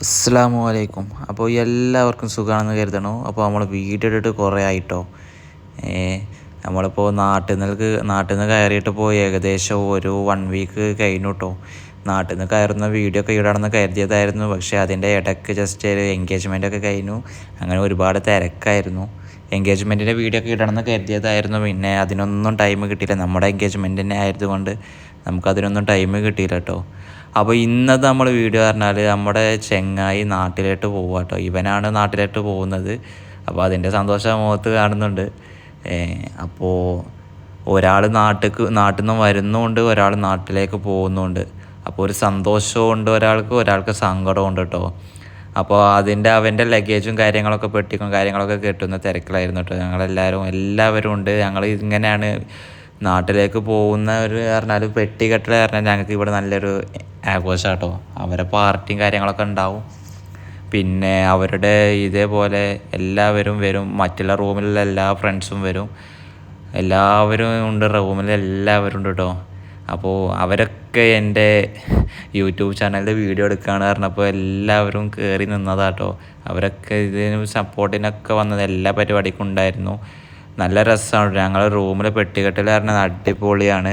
അസ്സാമു അലൈക്കും. അപ്പോൾ എല്ലാവർക്കും സുഖമാണെന്ന് കരുതണോ. അപ്പോൾ നമ്മൾ വീഡിയോ ഇട്ടിട്ട് കുറേ ആയിട്ടോ? നമ്മളിപ്പോൾ നാട്ടിൽ നിന്ന് നാട്ടിൽ നിന്ന് കയറിയിട്ട് പോയി ഏകദേശം ഒരു വൺ വീക്ക് കഴിഞ്ഞു കേട്ടോ നാട്ടിൽ നിന്ന് കയറുന്ന വീഡിയോ ഒക്കെ ഇടാണെന്ന് കരുതിയതായിരുന്നു. പക്ഷേ അതിന്റെ ഇടയ്ക്ക് ജസ്റ്റ് ഒരു എൻഗേജ്മെന്റ് ഒക്കെ കഴിഞ്ഞു. അങ്ങനെ ഒരുപാട് തിരക്കായിരുന്നു. എൻഗേജ്മെന്റിന്റെ വീഡിയോ ഒക്കെ ഇടണമെന്ന് കരുതിയതായിരുന്നു. പിന്നെ അതിനൊന്നും ടൈം കിട്ടിയില്ല. നമ്മുടെ എൻഗേജ്മെന്റിനെ ആയതുകൊണ്ട് നമുക്കതിനൊന്നും ടൈം കിട്ടിയില്ല കേട്ടോ അപ്പോൾ ഇന്നത്തെ നമ്മൾ വീഡിയോ പറഞ്ഞാൽ നമ്മുടെ ചെങ്ങായി നാട്ടിലോട്ട് പോവുക കേട്ടോ ഇവനാണ് നാട്ടിലോട്ട് പോകുന്നത്. അപ്പോൾ അതിന്റെ സന്തോഷം മുഖത്ത് കാണുന്നുണ്ട്. അപ്പോൾ ഒരാൾ നാട്ടിലേക്ക് നാട്ടിൽ നിന്ന് വരുന്നുണ്ട് ഒരാൾ നാട്ടിലേക്ക് പോകുന്നുണ്ട്. അപ്പോൾ ഒരു സന്തോഷമുണ്ട് ഒരാൾക്ക് ഒരാൾക്ക് സങ്കടമുണ്ട് കേട്ടോ അപ്പോൾ അതിന്റെ അവന്റെ ലഗേജും കാര്യങ്ങളൊക്കെ പെട്ടിക്കും കാര്യങ്ങളൊക്കെ കെട്ടുന്ന തിരക്കിലായിരുന്നു കേട്ടോ ഞങ്ങളെല്ലാവരും എല്ലാവരും ഉണ്ട്. ഞങ്ങൾ ഇങ്ങനെയാണ് നാട്ടിലേക്ക് പോകുന്നവർ പറഞ്ഞാൽ പെട്ടി കെട്ടൽ പറഞ്ഞാൽ ഞങ്ങൾക്ക് ഇവിടെ നല്ലൊരു ആഘോഷം കേട്ടോ അവരെ പാർട്ടിയും കാര്യങ്ങളൊക്കെ ഉണ്ടാവും. പിന്നെ അവരുടെ ഇതേപോലെ എല്ലാവരും വരും. മറ്റുള്ള റൂമിലുള്ള എല്ലാ ഫ്രണ്ട്സും വരും. എല്ലാവരും ഉണ്ട് റൂമിൽ എല്ലാവരും ഉണ്ട് കേട്ടോ അപ്പോൾ അവരൊക്കെ എന്റെ യൂട്യൂബ് ചാനലിൽ വീഡിയോ എടുക്കുകയാണ് പറഞ്ഞപ്പോൾ എല്ലാവരും കയറി നിന്നതാട്ടോ അവരൊക്കെ ഇതിന് സപ്പോർട്ടിനൊക്കെ വന്നത് എല്ലാ പരിപാടിക്കും ഉണ്ടായിരുന്നു. നല്ല രസമാണ്. ഞങ്ങൾ റൂമിൽ പെട്ടികെട്ടിൽ പറഞ്ഞാൽ അടിപൊളിയാണ്.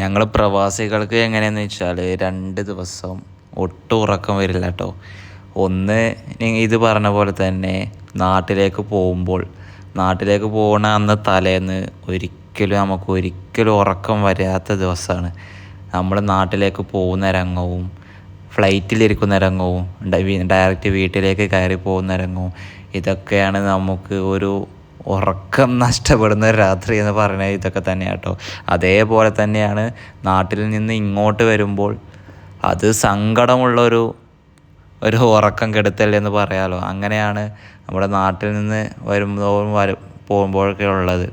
ഞങ്ങൾ പ്രവാസികൾക്ക് എങ്ങനെയാണെന്ന് വെച്ചാൽ രണ്ട് ദിവസം ഒട്ടും ഉറക്കം വരില്ല കേട്ടോ ഒന്ന് ഇത് പറഞ്ഞ പോലെ തന്നെ നാട്ടിലേക്ക് പോകുമ്പോൾ നാട്ടിലേക്ക് പോകുന്ന അന്ന് തലേന്ന് ഒരിക്കലും നമുക്ക് ഒരിക്കലും ഉറക്കം വരാത്ത ദിവസമാണ്. നമ്മൾ നാട്ടിലേക്ക് പോകുന്ന രംഗവും ഫ്ലൈറ്റിലിരിക്കുന്ന രംഗവും ഡയറക്റ്റ് വീട്ടിലേക്ക് കയറി പോകുന്ന രംഗവും ഇതൊക്കെയാണ് നമുക്ക് ഒരു ഉറക്കം നഷ്ടപ്പെടുന്ന രാത്രി എന്ന് പറയുന്നത് ഇതൊക്കെ തന്നെയാണ് കേട്ടോ അതേപോലെ തന്നെയാണ് നാട്ടിൽ നിന്ന് ഇങ്ങോട്ട് വരുമ്പോൾ അത് സങ്കടമുള്ളൊരു ഒരു ഉറക്കം കെടുത്തൽ എന്ന് പറയാമല്ലോ അങ്ങനെയാണ് നമ്മുടെ നാട്ടിൽ നിന്ന് വരുമ്പോൾ വരും പോകുമ്പോഴൊക്കെ ഉള്ളത്.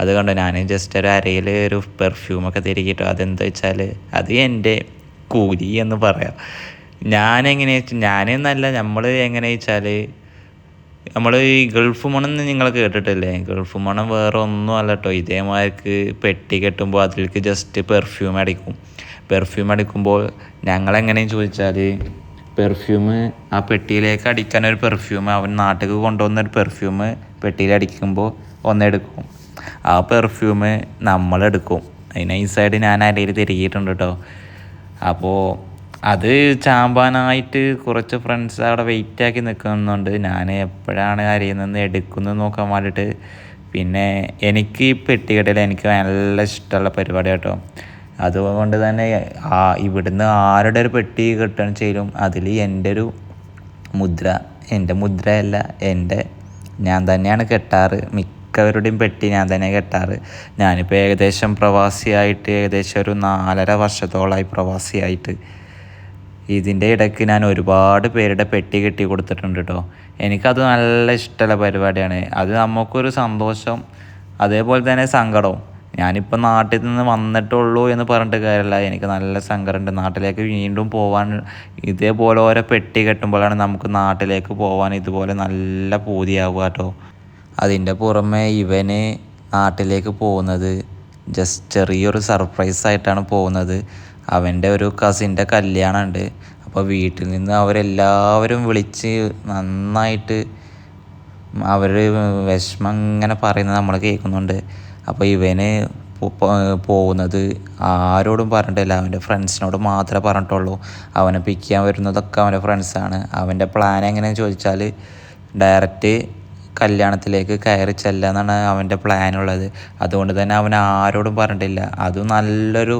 അത് കണ്ടോ ഞാൻ ജസ്റ്റ് ഒരു അരയിൽ ഒരു പെർഫ്യൂമൊക്കെ തിരികിട്ടോ. അതെന്താ വെച്ചാൽ അത് എന്റെ കൂലി എന്ന് പറയാം. ഞാൻ എങ്ങനെ ഞാനെന്നല്ല നമ്മൾ എങ്ങനെ വെച്ചാൽ നമ്മൾ ഈ ഗൾഫ് മണം നിങ്ങൾ കേട്ടിട്ടില്ലേ? ഗൾഫ് മണം വേറെ ഒന്നും അല്ല കേട്ടോ ഇതേമാതിരിക്ക് പെട്ടി കെട്ടുമ്പോൾ അതിലേക്ക് ജസ്റ്റ് പെർഫ്യൂം അടിക്കും. പെർഫ്യൂം അടിക്കുമ്പോൾ ഞങ്ങളെങ്ങനെയും ചോദിച്ചാൽ പെർഫ്യൂം ആ പെട്ടിയിലേക്ക് അടിക്കാൻ ഒരു പെർഫ്യൂം അവൻ നാട്ടിൽ കൊണ്ടുവന്നൊരു പെർഫ്യൂം പെട്ടിയിൽ അടിക്കുമ്പോൾ ഒന്നെടുക്കും ആ പെർഫ്യൂം നമ്മളെടുക്കും. അതിന് ഈ സൈഡ് ഞാൻ അരയിൽ തിരികിയിട്ടുണ്ട് കേട്ടോ അപ്പോൾ അത് ചാമ്പാനായിട്ട് കുറച്ച് ഫ്രണ്ട്സ് അവിടെ വെയിറ്റ് ആക്കി നിൽക്കുന്നുണ്ട് ഞാൻ എപ്പോഴാണ് അരിയുന്നത് എടുക്കുന്നത് നോക്കാൻ വേണ്ടിയിട്ട് പിന്നെ എനിക്ക് ഈ പെട്ടികടയിൽ എനിക്ക് നല്ല ഇഷ്ടമുള്ള പരിപാടി കേട്ടോ. അതുകൊണ്ട് തന്നെ ആ ഇവിടുന്ന് ആരുടെ ഒരു പെട്ടി കിട്ടണം ചെയ്യും? അതിൽ എന്റെ ഒരു മുദ്ര എന്റെ മുദ്രയല്ല എന്റെ ഞാൻ തന്നെയാണ് കെട്ടാറ്. മിക്കവരുടെയും പെട്ടി ഞാൻ തന്നെ കെട്ടാറ്. ഞാനിപ്പോൾ ഏകദേശം പ്രവാസിയായിട്ട് ഏകദേശം ഒരു നാലര വർഷത്തോളമായി പ്രവാസിയായിട്ട്. ഇതിന്റെ ഇടയ്ക്ക് ഞാൻ ഒരുപാട് പേരുടെ പെട്ടി കെട്ടി കൊടുത്തിട്ടുണ്ട് കേട്ടോ എനിക്കത് നല്ല ഇഷ്ടമുള്ള പരിപാടിയാണ്. അത് നമുക്കൊരു സന്തോഷം അതേപോലെ തന്നെ സങ്കടവും. ഞാനിപ്പോൾ നാട്ടിൽ നിന്ന് വന്നിട്ടുള്ളൂ എന്ന് പറഞ്ഞിട്ട് കാര്യമില്ല. എനിക്ക് നല്ല സങ്കടമുണ്ട്. നാട്ടിലേക്ക് വീണ്ടും പോകാൻ ഇതേപോലെ ഓരോ പെട്ടി കെട്ടുമ്പോഴാണ് നമുക്ക് നാട്ടിലേക്ക് പോകാൻ ഇതുപോലെ നല്ല പൂതിയാവുക കേട്ടോ അതിന്റെ പുറമെ ഇവന് നാട്ടിലേക്ക് പോകുന്നത് ജസ്റ്റ് ചെറിയൊരു സർപ്രൈസ് ആയിട്ടാണ് പോകുന്നത്. അവന്റെ ഒരു കസിന്റെ കല്യാണമുണ്ട്. അപ്പോൾ വീട്ടിൽ നിന്ന് അവരെല്ലാവരും വിളിച്ച് നന്നായിട്ട് അവർ വിഷമം ഇങ്ങനെ പറയുന്നത് നമ്മൾ കേൾക്കുന്നുണ്ട്. അപ്പോൾ ഇവന് പോകുന്നത് ആരോടും പറഞ്ഞിട്ടില്ല. അവന്റെ ഫ്രണ്ട്സിനോട് മാത്രമേ പറഞ്ഞിട്ടുള്ളൂ. അവനെ പിക്ക് ചെയ്യാൻ വരുന്നതൊക്കെ അവന്റെ ഫ്രണ്ട്സാണ് അവന്റെ പ്ലാൻ എങ്ങനെയാണെന്ന് ചോദിച്ചാൽ ഡയറക്റ്റ് കല്യാണത്തിലേക്ക് കയറി ചെല്ലുക എന്നാണ് അവന്റെ പ്ലാനുള്ളത് അതുകൊണ്ട് തന്നെ അവൻ ആരോടും പറഞ്ഞിട്ടില്ല. അതും നല്ലൊരു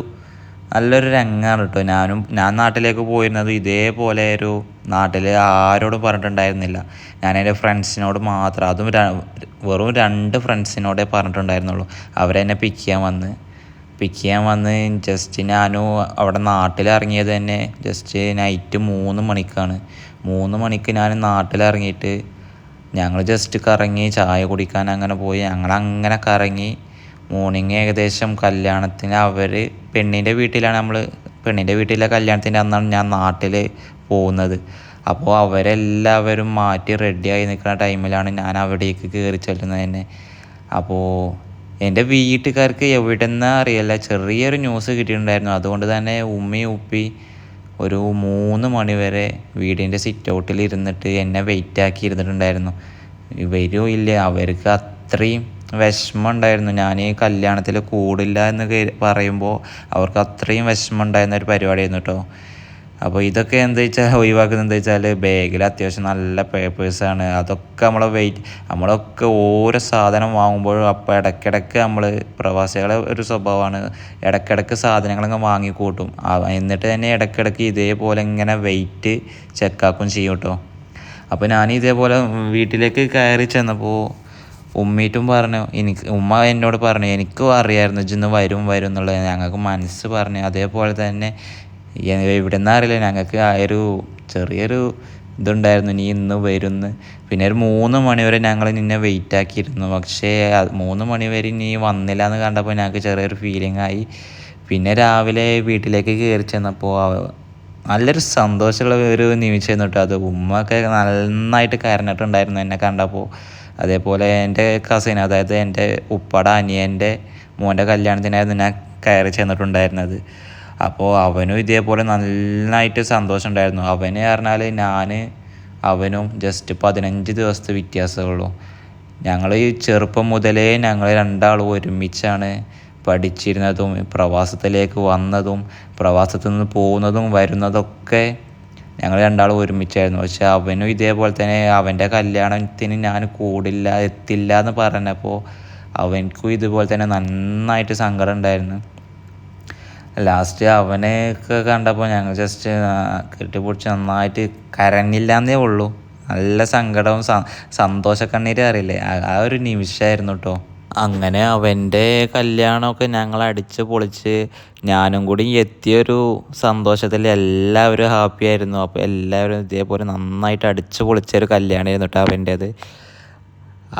നല്ലൊരു രംഗമാണ് കേട്ടോ ഞാനും ഞാൻ നാട്ടിലേക്ക് പോയിരുന്നത് ഇതേപോലെ ഒരു നാട്ടിൽ ആരോടും പറഞ്ഞിട്ടുണ്ടായിരുന്നില്ല. ഞാൻ എന്റെ ഫ്രണ്ട്സിനോട് മാത്രം അതും വെറും രണ്ട് ഫ്രണ്ട്സിനോടേ പറഞ്ഞിട്ടുണ്ടായിരുന്നുള്ളൂ. അവരെന്നെ പിക്ക് ചെയ്യാൻ വന്ന്. പിക്ക് ചെയ്യാൻ വന്ന് ജസ്റ്റ് ഞാനും അവിടെ നാട്ടിലിറങ്ങിയത് തന്നെ ജസ്റ്റ് നൈറ്റ് മൂന്ന് മണിക്കാണ്. മൂന്ന് മണിക്ക് ഞാൻ നാട്ടിലിറങ്ങിയിട്ട് ഞങ്ങൾ ജസ്റ്റ് കറങ്ങി ചായ കുടിക്കാൻ അങ്ങനെ പോയി. ഞങ്ങൾ അങ്ങനെ കറങ്ങി മോർണിംഗ് ഏകദേശം കല്യാണത്തിന് അവർ പെണ്ണിന്റെ വീട്ടിലാണ് നമ്മൾ പെണ്ണിന്റെ വീട്ടിലെ കല്യാണത്തിന്റെ അന്നാണ് ഞാൻ നാട്ടിൽ പോകുന്നത്. അപ്പോൾ അവരെല്ലാവരും മാറ്റി റെഡിയായി നിൽക്കുന്ന ടൈമിലാണ് ഞാൻ അവിടേക്ക് കയറി ചെല്ലുന്നത് തന്നെ. അപ്പോൾ എന്റെ വീട്ടുകാർക്ക് എവിടെ അറിയില്ല. ചെറിയൊരു ന്യൂസ് കിട്ടിയിട്ടുണ്ടായിരുന്നു. അതുകൊണ്ട് തന്നെ ഉമ്മയും ഉപ്പി ഒരു മൂന്ന് മണിവരെ വീടിന്റെ സിറ്റ് ഔട്ടിൽ ഇരുന്നിട്ട് എന്നെ വെയിറ്റ് ആക്കി ഇരുന്നിട്ടുണ്ടായിരുന്നു. വരുമോ ഇല്ല. അവർക്ക് അത്രയും വിഷമം ഉണ്ടായിരുന്നു ഞാൻ ഈ കല്യാണത്തിൽ കൂടില്ല എന്ന് പറയുമ്പോൾ അവർക്ക് അത്രയും വിഷമം ഉണ്ടായിരുന്ന ഒരു പരിപാടിയായിരുന്നു കേട്ടോ അപ്പോൾ ഇതൊക്കെ എന്താ വെച്ചാൽ ഒഴിവാക്കുന്നത് എന്താ വെച്ചാൽ ബാഗിൽ അത്യാവശ്യം നല്ല പേപ്പേഴ്സാണ് അതൊക്കെ നമ്മളെ വെയിറ്റ് നമ്മളൊക്കെ ഓരോ സാധനം വാങ്ങുമ്പോഴും അപ്പോൾ ഇടയ്ക്കിടയ്ക്ക് നമ്മൾ പ്രവാസികളെ ഒരു സ്വഭാവമാണ് ഇടയ്ക്കിടയ്ക്ക് സാധനങ്ങളൊക്കെ വാങ്ങിക്കൂട്ടും. എന്നിട്ട് തന്നെ ഇടയ്ക്കിടയ്ക്ക് ഇതേപോലെ ഇങ്ങനെ വെയിറ്റ് ചെക്കാക്കും ചെയ്യും കേട്ടോ അപ്പോൾ ഞാൻ ഇതേപോലെ വീട്ടിലേക്ക് കയറി ചെന്നപ്പോൾ ഉമ്മീറ്റും പറഞ്ഞു എനിക്ക് ഉമ്മ എന്നോട് പറഞ്ഞു എനിക്കും അറിയായിരുന്നു ഇജിന്ന് വരും വരും എന്നുള്ളത്. ഞങ്ങൾക്ക് മനസ്സ് പറഞ്ഞു. അതേപോലെ തന്നെ എവിടെ നിന്നറിയില്ല ഞങ്ങൾക്ക് ആ ഒരു ചെറിയൊരു ഇതുണ്ടായിരുന്നു നീ ഇന്ന് വരുന്ന്. പിന്നെ ഒരു മൂന്ന് മണിവരെ ഞങ്ങൾ നിന്നെ വെയിറ്റ് ആക്കിയിരുന്നു. പക്ഷേ മൂന്ന് മണിവരെ നീ വന്നില്ല എന്ന് കണ്ടപ്പോൾ ഞങ്ങൾക്ക് ചെറിയൊരു ഫീലിംഗ് ആയി. പിന്നെ രാവിലെ വീട്ടിലേക്ക് കയറി ചെന്നപ്പോൾ നല്ലൊരു സന്തോഷമുള്ള ഒരു നിമിഷമായിരുന്നു കേട്ടോ അത്. ഉമ്മ ഒക്കെ നന്നായിട്ട് കരഞ്ഞിട്ടുണ്ടായിരുന്നു എന്നെ കണ്ടപ്പോൾ. അതേപോലെ എന്റെ കസിൻ അതായത് എന്റെ ഉപ്പയുടെ അനിയന്റെ മോന്റെ കല്യാണത്തിനായിരുന്നു ഞാൻ കയറി ചെന്നിട്ടുണ്ടായിരുന്നത്. അപ്പോൾ അവനും ഇതേപോലെ നന്നായിട്ട് സന്തോഷം ഉണ്ടായിരുന്നു അവന് പറഞ്ഞാൽ ഞാൻ അവനും ജസ്റ്റ് പതിനഞ്ച് ദിവസത്തെ വ്യത്യാസമുള്ളൂ. ഞങ്ങൾ ഈ ചെറുപ്പം മുതലേ ഞങ്ങൾ രണ്ടാളും ഒരുമിച്ചാണ് പഠിച്ചിരുന്നതും പ്രവാസത്തിലേക്ക് വന്നതും പ്രവാസത്തു നിന്ന് പോകുന്നതും വരുന്നതൊക്കെ ഞങ്ങൾ രണ്ടാളും ഒരുമിച്ചായിരുന്നു. പക്ഷെ അവനും ഇതേപോലെ തന്നെ അവന്റെ കല്യാണത്തിന് ഞാൻ കൂടില്ല എത്തില്ല എന്ന് പറഞ്ഞപ്പോൾ അവനക്കും ഇതുപോലെ തന്നെ നന്നായിട്ട് സങ്കടം ഉണ്ടായിരുന്നു. ലാസ്റ്റ് അവനെയൊക്കെ കണ്ടപ്പോൾ ഞങ്ങൾ ജസ്റ്റ് കെട്ടിപ്പൊടിച്ച് നന്നായിട്ട് കരഞ്ഞില്ല എന്നേ ഉള്ളൂ. നല്ല സങ്കടവും സന്തോഷക്കണ്ണീരും അറിയില്ലേ? ആ ഒരു നിമിഷമായിരുന്നു കേട്ടോ അങ്ങനെ അവന്റെ കല്യാണമൊക്കെ ഞങ്ങൾ അടിച്ച് പൊളിച്ച് ഞാനും കൂടി എത്തിയൊരു സന്തോഷത്തിൽ എല്ലാവരും ഹാപ്പി ആയിരുന്നു. അപ്പോൾ എല്ലാവരും ഇതേപോലെ നന്നായിട്ട് അടിച്ച് പൊളിച്ചൊരു കല്യാണമായിരുന്നു കേട്ടോ അവന്റേത്.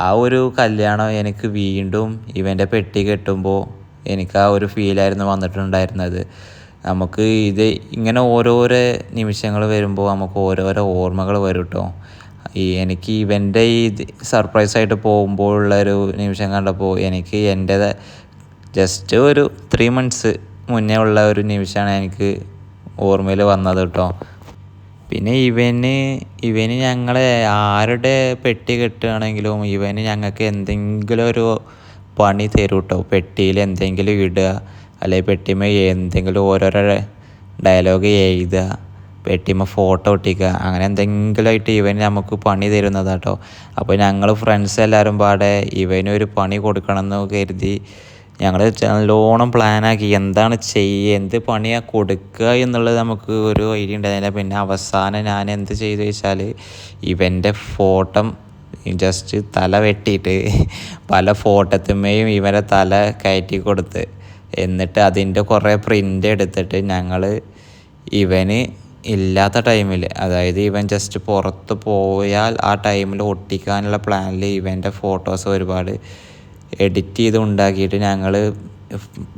ആ ഒരു കല്യാണം എനിക്ക് വീണ്ടും ഇവന്റെ പെട്ടി കെട്ടുമ്പോൾ എനിക്ക് ആ ഒരു ഫീലായിരുന്നു വന്നിട്ടുണ്ടായിരുന്നത്. നമുക്ക് ഇത് ഇങ്ങനെ ഓരോരോ നിമിഷങ്ങൾ വരുമ്പോൾ നമുക്ക് ഓരോരോ ഓർമ്മകൾ വരും കേട്ടോ. ഈ എനിക്ക് ഇവന്റെ ഈ സർപ്രൈസായിട്ട് പോകുമ്പോഴുള്ളൊരു നിമിഷം കണ്ടപ്പോൾ എനിക്ക് എന്റെ ജസ്റ്റ് ഒരു ത്രീ മന്ത്സ് മുന്നേ ഉള്ള ഒരു നിമിഷമാണ് എനിക്ക് ഓർമ്മയിൽ വന്നത് കേട്ടോ. പിന്നെ ഇവന് ഇവന് ഞങ്ങളെ ആരുടെ പെട്ടി കെട്ടുകയാണെങ്കിലും ഇവന് ഞങ്ങൾക്ക് എന്തെങ്കിലും ഒരു പണി തരും കേട്ടോ പെട്ടിയിൽ എന്തെങ്കിലും ഇടുക അല്ലെങ്കിൽ പെട്ടിമേ എന്തെങ്കിലും ഓരോരോ ഡയലോഗ് എഴുതുക. പെട്ടിമ ഫോട്ടോ ഒട്ടിക്കുക അങ്ങനെ എന്തെങ്കിലും ആയിട്ട് ഇവന് നമുക്ക് പണി തരുന്നതാണ് കേട്ടോ അപ്പോൾ ഞങ്ങൾ ഫ്രണ്ട്സ് എല്ലാവരും പാടെ ഇവനൊരു പണി കൊടുക്കണമെന്ന് കരുതി ഞങ്ങൾ നല്ലോണം പ്ലാനാക്കി എന്താണ് ചെയ്യുക എന്ത് പണിയാണ് കൊടുക്കുക എന്നുള്ളത് നമുക്ക് ഒരു ഐഡിയ ഉണ്ടായിരുന്നില്ല. പിന്നെ അവസാനം ഞാൻ എന്ത് ചെയ്തു വെച്ചാൽ ഇവന്റെ ഫോട്ടം ജസ്റ്റ് തല വെട്ടിയിട്ട് പല ഫോട്ടോത്തുമ്മയും ഇവരെ തല കയറ്റി കൊടുത്ത് എന്നിട്ട് അതിന്റെ കുറേ പ്രിന്റ് എടുത്തിട്ട് ഞങ്ങൾ ഇവന് ഇല്ലാത്ത ടൈമിൽ അതായത് ഇവൻ ജസ്റ്റ് പുറത്ത് പോയാൽ ആ ടൈമിൽ ഒട്ടിക്കാനുള്ള പ്ലാനിൽ ഇവന്റെ ഫോട്ടോസ് ഒരുപാട് എഡിറ്റ് ചെയ്ത് ഉണ്ടാക്കിയിട്ട് ഞങ്ങൾ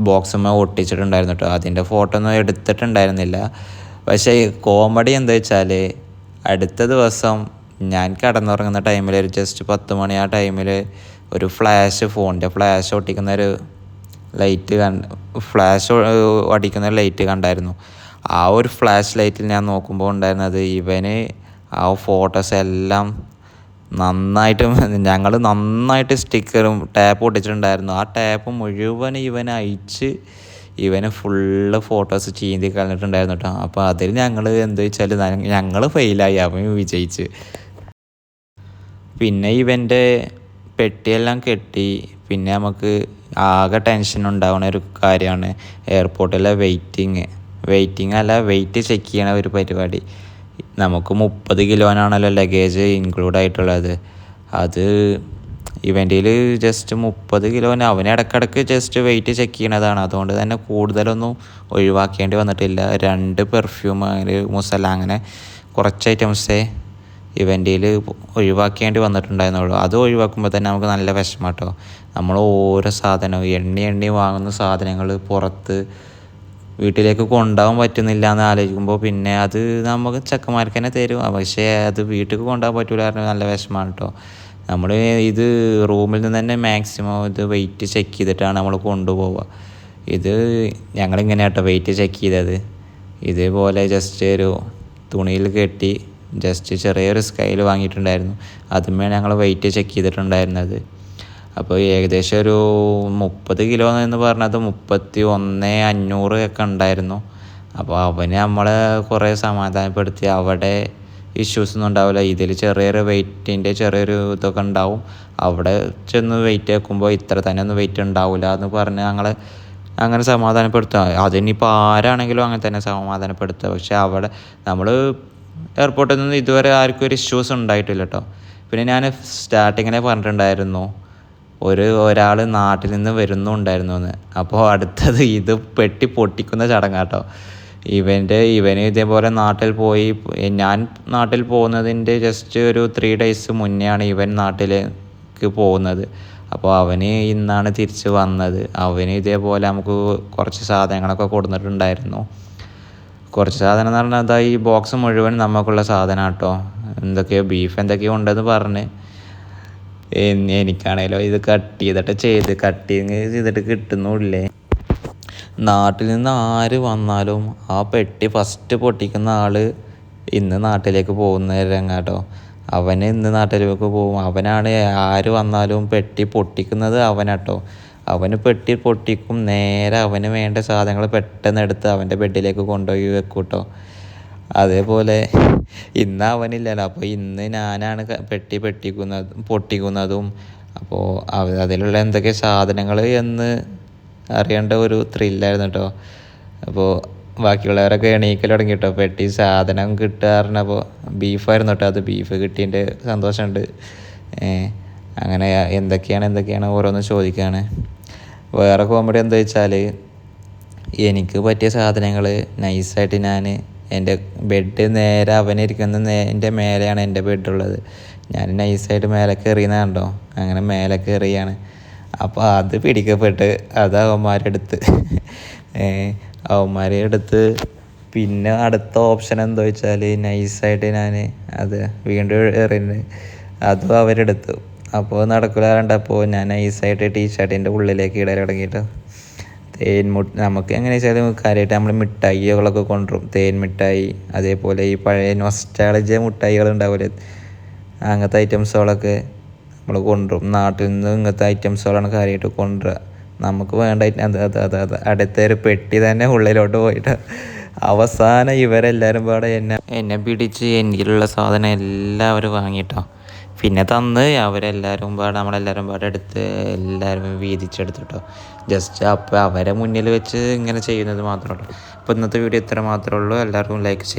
ബോക്സുമ്മ ഒട്ടിച്ചിട്ടുണ്ടായിരുന്നു കേട്ടോ അതിന്റെ ഫോട്ടോ ഒന്നും എടുത്തിട്ടുണ്ടായിരുന്നില്ല. പക്ഷേ കോമഡി എന്താ വെച്ചാൽ അടുത്ത ദിവസം ഞാൻ കിടന്നുറങ്ങുന്ന ടൈമിൽ ഒരു ജസ്റ്റ് പത്ത് മണി ആ ടൈമിൽ ഒരു ഫ്ലാഷ് ഫോണിന്റെ ഫ്ലാഷ് ഒട്ടിക്കുന്ന ഒരു ലൈറ്റ് കണ്ട് ഫ്ലാഷ് അടിക്കുന്ന ലൈറ്റ് കണ്ടായിരുന്നു. ആ ഒരു ഫ്ലാഷ് ലൈറ്റിൽ ഞാൻ നോക്കുമ്പോൾ ഉണ്ടായിരുന്നത് ഇവന് ആ ഫോട്ടോസ് എല്ലാം നന്നായിട്ട് ഞങ്ങൾ നന്നായിട്ട് സ്റ്റിക്കറും ടാപ്പ് ഒട്ടിച്ചിട്ടുണ്ടായിരുന്നു ആ ടാപ്പ് മുഴുവൻ ഇവൻ അയച്ച് ഇവന് ഫുള്ള് ഫോട്ടോസ് ചീന്തി കളഞ്ഞിട്ടുണ്ടായിരുന്നു കേട്ടോ അപ്പോൾ അതിൽ ഞങ്ങൾ എന്താ വെച്ചാൽ ഞങ്ങൾ ഫെയിലായി അവൻ വിജയിച്ച്. പിന്നെ ഇവന്റെ പെട്ടിയെല്ലാം കെട്ടി. പിന്നെ നമുക്ക് ആകെ ടെൻഷൻ ഉണ്ടാവുന്ന ഒരു കാര്യമാണ് എയർപോർട്ടിലെ വെയിറ്റിങ് വെയിറ്റിംഗ് അല്ല വെയിറ്റ് ചെക്ക് ചെയ്യണ ഒരു പരിപാടി. നമുക്ക് മുപ്പത് കിലോനാണല്ലോ ലഗേജ് ഇൻക്ലൂഡ് ആയിട്ടുള്ളത്. അത് ഇവന്റെയിൽ ജസ്റ്റ് മുപ്പത് കിലോന് അവന് ഇടക്കിടക്ക് ജസ്റ്റ് വെയിറ്റ് ചെക്ക് ചെയ്യണതാണ്. അതുകൊണ്ട് തന്നെ കൂടുതലൊന്നും ഒഴിവാക്കേണ്ടി വന്നിട്ടില്ല. രണ്ട് പെർഫ്യൂം അങ്ങനെ മുസല അങ്ങനെ കുറച്ച് ഐറ്റംസേ ഇവന്റെയിൽ ഒഴിവാക്കേണ്ടി വന്നിട്ടുണ്ടായിരുന്നുള്ളൂ. അത് ഒഴിവാക്കുമ്പോൾ തന്നെ നമുക്ക് നല്ല വിഷമം കേട്ടോ. നമ്മൾ ഓരോ സാധനവും എണ്ണി എണ്ണി വാങ്ങുന്ന സാധനങ്ങൾ പുറത്ത് വീട്ടിലേക്ക് കൊണ്ടുപോകാൻ പറ്റുന്നില്ല എന്ന് ആലോചിക്കുമ്പോൾ പിന്നെ അത് നമുക്ക് ചെക്കന്മാർക്ക് തന്നെ തരും. പക്ഷേ അത് വീട്ടിലേക്ക് കൊണ്ടുപോകാൻ പറ്റില്ല പറഞ്ഞാൽ നല്ല വിഷമമാണ് കേട്ടോ. നമ്മൾ ഇത് റൂമിൽ നിന്ന് തന്നെ മാക്സിമം ഇത് വെയിറ്റ് ചെക്ക് ചെയ്തിട്ടാണ് നമ്മൾ കൊണ്ടുപോവുക. ഇത് ഞങ്ങളിങ്ങനെ കേട്ടോ വെയിറ്റ് ചെക്ക് ചെയ്തത്. ഇതേപോലെ ജസ്റ്റ് ഒരു തുണിയിൽ കെട്ടി ജസ്റ്റ് ചെറിയൊരു സ്കെയിൽ വാങ്ങിയിട്ടുണ്ടായിരുന്നു. അതുമേ ഞങ്ങൾ വെയിറ്റ് ചെക്ക് ചെയ്തിട്ടുണ്ടായിരുന്നത്. അപ്പോൾ ഏകദേശം ഒരു മുപ്പത് കിലോ എന്ന് പറഞ്ഞത് മുപ്പത്തി ഒന്ന് അഞ്ഞൂറ് ഒക്കെ ഉണ്ടായിരുന്നു. അപ്പോൾ അവന് നമ്മളെ കുറേ സമാധാനപ്പെടുത്തി അവിടെ ഇഷ്യൂസ് ഒന്നും ഉണ്ടാവില്ല. ഇതിൽ ചെറിയൊരു വെയിറ്റിന്റെ ചെറിയൊരു ഇതൊക്കെ ഉണ്ടാവും. അവിടെ ചെന്ന് വെയിറ്റ് വെക്കുമ്പോൾ ഇത്ര തന്നെ ഒന്നും വെയിറ്റ് ഉണ്ടാവില്ല എന്ന് പറഞ്ഞ് ഞങ്ങൾ അങ്ങനെ സമാധാനപ്പെടുത്തുക. അതിനിപ്പോൾ ആരാണെങ്കിലും അങ്ങനെ തന്നെ സമാധാനപ്പെടുത്തുക. പക്ഷെ അവിടെ നമ്മൾ എയർപോർട്ടിൽ നിന്ന് ഇതുവരെ ആർക്കും ഒരു ഇഷ്യൂസ് ഉണ്ടായിട്ടില്ല കേട്ടോ പിന്നെ ഞാൻ സ്റ്റാർട്ടിങ്ങിനെ പറഞ്ഞിട്ടുണ്ടായിരുന്നു. ഒരു ഒരാൾ നാട്ടിൽ നിന്ന് വരുന്നുണ്ടായിരുന്നു എന്ന് അപ്പോൾ അടുത്തത് ഇത് പെട്ടി പൊട്ടിക്കുന്ന ചടങ്ങാട്ടോ. ഇവന്റെ ഇവന് ഇതേപോലെ നാട്ടിൽ പോയി ഞാൻ നാട്ടിൽ പോകുന്നതിന്റെ ജസ്റ്റ് ഒരു ത്രീ ഡേയ്സ് മുന്നെയാണ് ഇവൻ നാട്ടിലേക്ക് പോകുന്നത്. അപ്പോൾ അവന് ഇന്നാണ് തിരിച്ച് വന്നത്. അവന് ഇതേപോലെ നമുക്ക് കുറച്ച് സാധനങ്ങളൊക്കെ കൊടുത്തിട്ടുണ്ടായിരുന്നു. കുറച്ച് സാധനം എന്ന് പറഞ്ഞാൽ അതാ ഈ ബോക്സ് മുഴുവൻ നമുക്കുള്ള സാധനം കേട്ടോ എന്തൊക്കെയോ ബീഫ് എന്തൊക്കെയോ ഉണ്ടെന്ന് പറഞ്ഞ്. എനിക്കാണേലോ ഇത് കട്ട് ചെയ്തിട്ട് ചെയ്ത് കട്ടിങ് ചെയ്തിട്ട് കിട്ടുന്നുമില്ലേ നാട്ടിൽ നിന്ന് ആര് വന്നാലും ആ പെട്ടി ഫസ്റ്റ് പൊട്ടിക്കുന്ന ആൾ ഇന്ന് നാട്ടിലേക്ക് പോകുന്ന രംഗാട്ടോ അവൻ ഇന്ന് നാട്ടിലേക്ക് പോകും. അവനാണ് ആര് വന്നാലും പെട്ടി പൊട്ടിക്കുന്നത് അവനാട്ടോ. അവന് പെട്ടി പൊട്ടിക്കും. നേരെ അവന് വേണ്ട സാധനങ്ങൾ പെട്ടെന്ന് എടുത്ത് അവന്റെ ബെഡിലേക്ക് കൊണ്ടുപോയി വെക്കൂട്ടോ. അതേപോലെ ഇന്ന് അവനില്ലല്ലോ. അപ്പോൾ ഇന്ന് ഞാനാണ് പെട്ടി പെട്ടിക്കുന്നത് പൊട്ടിക്കുന്നതും. അപ്പോൾ അതിലുള്ള എന്തൊക്കെ സാധനങ്ങൾ എന്ന് അറിയേണ്ട ഒരു ത്രില്ലായിരുന്നു കേട്ടോ അപ്പോൾ ബാക്കിയുള്ളവരൊക്കെ എണീക്കൽ തുടങ്ങി കേട്ടോ പെട്ടി സാധനം കിട്ടാറുണ്ടപ്പോൾ ബീഫായിരുന്നു കേട്ടോ അത് ബീഫ് കിട്ടിയതിന്റെ സന്തോഷമുണ്ട്. അങ്ങനെ എന്തൊക്കെയാണ് എന്തൊക്കെയാണ് ഓരോന്ന് ചോദിക്കുകയാണ് വേറെ കോമഡി എന്താ വെച്ചാൽ എനിക്ക് പറ്റിയ സാധനങ്ങൾ നൈസായിട്ട് ഞാൻ എന്റെ ബെഡ് നേരെ അവനിരിക്കുന്ന നേ എന്റെ മേലെയാണ് എന്റെ ബെഡുള്ളത് ഞാൻ നൈസായിട്ട് മേലെ കയറിയെന്ന് കണ്ടോ? അങ്ങനെ മേലെ കയറിയാണ് അപ്പോൾ അത് പിടിക്കപ്പെട്ട് അത് അവന്മാരെടുത്ത് അവന്മാരെ എടുത്ത് പിന്നെ അടുത്ത ഓപ്ഷൻ എന്താ വെച്ചാൽ നൈസായിട്ട് ഞാൻ അത് വീണ്ടും എറിഞ്ഞ് അതും അവരെടുത്തു. അപ്പോൾ നടക്കില്ല കണ്ടപ്പോൾ ഞാൻ നൈസായിട്ട് ടീ ഷർട്ടിന്റെ ഉള്ളിലേക്ക് ഇടാൻ തുടങ്ങിയിട്ട് തേൻ മുട്ട നമുക്ക് എങ്ങനെ വെച്ചാൽ കാര്യമായിട്ട് നമ്മൾ മിഠായികളൊക്കെ കൊണ്ടുവരും. തേൻ മിഠായി അതേപോലെ ഈ പഴയ നൊസ്റ്റാളജിയ മിഠായികൾ ഉണ്ടാവില്ലേ അങ്ങനത്തെ ഐറ്റംസുകളൊക്കെ നമ്മൾ കൊണ്ടുവരും. നാട്ടിൽ നിന്ന് ഇങ്ങനത്തെ ഐറ്റംസുകളാണ് കാര്യമായിട്ട് കൊണ്ടുവരിക നമുക്ക് വേണ്ട അതെ അത് അത് അത്. അടുത്ത ഒരു പെട്ടി തന്നെ ഉള്ളിലോട്ട് പോയിട്ട്. അവസാനം ഇവരെല്ലാവരും പാടെ എന്നെ എന്നെ പിടിച്ച് എനിക്കുള്ള സാധനം എല്ലാവരും വാങ്ങിയിട്ടോ. പിന്നെ തന്ന് അവരെല്ലാവരും പാടെ നമ്മളെല്ലാവരും പാടെ എടുത്ത് എല്ലാവരും വീതിച്ചെടുത്തിട്ടോ. ജസ്റ്റ് അപ്പോൾ അവരെ മുന്നിൽ വെച്ച് ഇങ്ങനെ ചെയ്യുന്നത് മാത്രമേ ഉള്ളൂ. അപ്പോൾ ഇന്നത്തെ വീഡിയോ ഇത്ര മാത്രമേ ഉള്ളൂ. എല്ലാവർക്കും ലൈക്ക് ചെയ്യും.